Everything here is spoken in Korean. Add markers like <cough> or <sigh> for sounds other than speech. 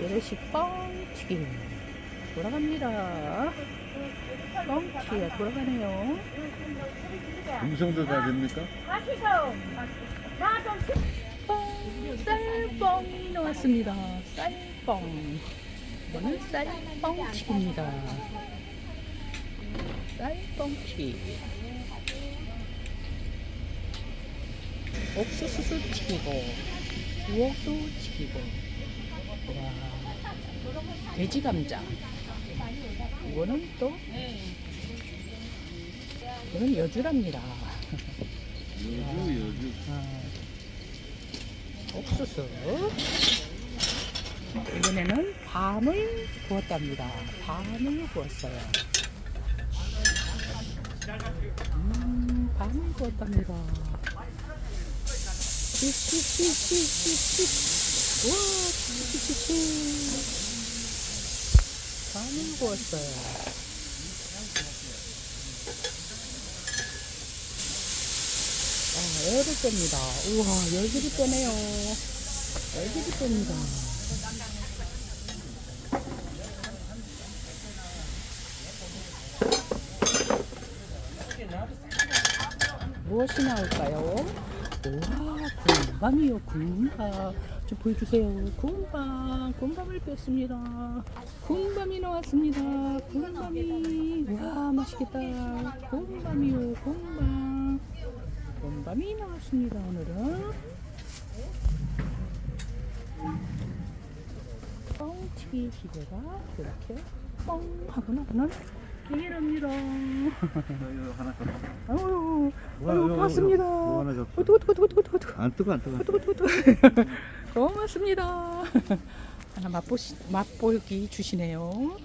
재래식 뻥튀김 돌아갑니다. 뻥튀기가 돌아가네요. 음성도 다 됩니까? 뻥, 쌀뻥이 나왔습니다. 쌀뻥. 이거는 쌀뻥튀기입니다. 쌀뻥튀기. 옥수수도 튀기고, 우엉도 튀기고, 와, 돼지 감자. 이거는 또, 이거는 여주랍니다. 여주 여주 아, 옥수수. 이번에는 밤을 구웠답니다. 밤을 구웠어요. 음, 밤을 구웠답니다. 우와, 찌찌찌찌. 밤을 구웠어요. 아, 열을 뺍니다. 우와, 열기를 빼네요. 열기를 뺍니다. 무엇이 나올까요? 우와, 군밤이요, 군밤. 좀 보여주세요. 군밤, 군밤을 뺐습니다. 군밤이 나왔습니다. 군밤이. 와, 맛있겠다. 군밤이요, 군밤. 곰밤이 나왔습니다 오늘은 뻥튀기 기계가 이렇게 뻥 하고 나오는 하나 더. 아유 아유 고맙습니다. 하나 접수. 어떡 어떡 어떡 어떡 어떡. 안 뜨거 안 뜨거? 어떡 어떡 어떡. <laughs> 고맙습니다. <laughs> 하나 맛보시 맛보기 주시네요